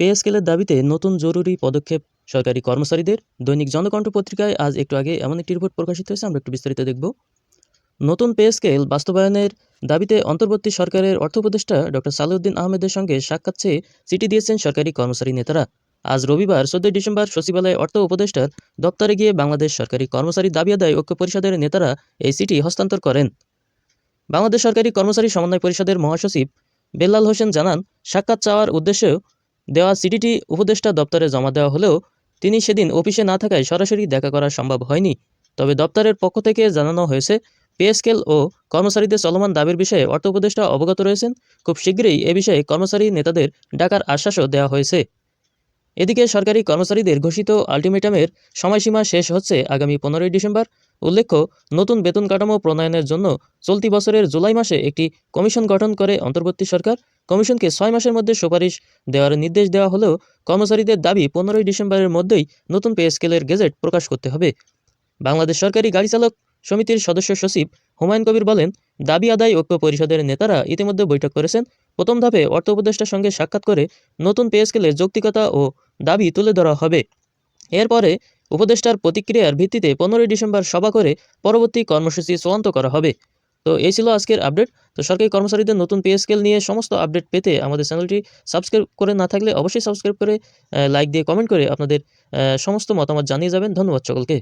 Pay স্কেলের দাবিতে নতুন জরুরি পদক্ষেপ সরকারি কর্মচারীদের। দৈনিক জনকণ্ঠ পত্রিকায় আজ একটু আগে এমন একটি রিপোর্ট প্রকাশিত হয়েছে, আমরা একটু বিস্তারিত দেখব। নতুন পে স্কেল বাস্তবায়নের দাবিতে অন্তর্বর্তী সরকারের অর্থ উপদেষ্টা ডক্টর সালেউদ্দিন আহমেদের সঙ্গে সাক্ষাৎ চেয়ে চিঠি দিয়েছেন সরকারি কর্মচারী নেতারা। আজ রবিবার, চোদ্দই ডিসেম্বর, সচিবালয়ে অর্থ উপদেষ্টার দপ্তরে গিয়ে বাংলাদেশ সরকারি কর্মচারী দাবি আদায় ঐক্য পরিষদের নেতারা এই চিঠি হস্তান্তর করেন। বাংলাদেশ সরকারি কর্মচারী সমন্বয় পরিষদের মহাসচিব বেল্লাল হোসেন জানান, সাক্ষাৎ চাওয়ার উদ্দেশ্যেও দেওয়া চিঠিটি উপদেষ্টা দপ্তরে জমা দেওয়া হলেও তিনি সেদিন অফিসে না থাকায় সরাসরি দেখা করা সম্ভব হয়নি। তবে দপ্তরের পক্ষ থেকে জানানো হয়েছে, পে ও কর্মচারীদের চলমান দাবির বিষয়ে অর্থ উপদেষ্টা অবগত রয়েছেন। খুব শীঘ্রই এ বিষয়ে কর্মচারী নেতাদের ডাকার আশ্বাসও দেওয়া হয়েছে। এদিকে সরকারি কর্মচারীদের ঘোষিত আলটিমেটামের সময়সীমা শেষ হচ্ছে আগামী পনেরোই ডিসেম্বর। উল্লেখ্য, নতুন বেতন কাঠামো প্রণয়নের জন্য চলতি বছরের জুলাই মাসে একটি কমিশন গঠন করে অন্তর্বর্তী সরকার। কমিশনকে ছয় মাসের মধ্যে সুপারিশ দেওয়ার নির্দেশ দেওয়া হলেও কর্মচারীদের দাবি পনেরোই ডিসেম্বরের মধ্যেই নতুন পে স্কেলের গেজেট প্রকাশ করতে হবে। বাংলাদেশ সরকারি গাড়ি চালক সমিতির সদস্য সচিব হুমায়ুন কবির বলেন, দাবি আদায় ঐক্য পরিষদের নেতারা ইতিমধ্যে বৈঠক করেছেন। প্রথম ধাপে অর্থ উপদেষ্টার সঙ্গে সাক্ষাৎ করে নতুন পে স্কেলের যৌক্তিকতা ও দাবি তুলে ধরা হবে। এরপরে উপদেষ্টার প্রতিক্রিয়ার ভিত্তিতে পনেরোই ডিসেম্বর সভা করে পরবর্তী কর্মসূচি চূড়ান্ত করা হবে। তো এই ছিল আজকের আপডেট। তো সরকারি কর্মচারীদের নতুন পে স্কেল নিয়ে সমস্ত আপডেট পেতে আমাদের চ্যানেলটি সাবস্ক্রাইব করে না থাকলে অবশ্যই সাবস্ক্রাইব করে লাইক দিয়ে কমেন্ট করে আপনাদের সমস্ত মতামত জানিয়ে যাবেন। ধন্যবাদ সকলকে।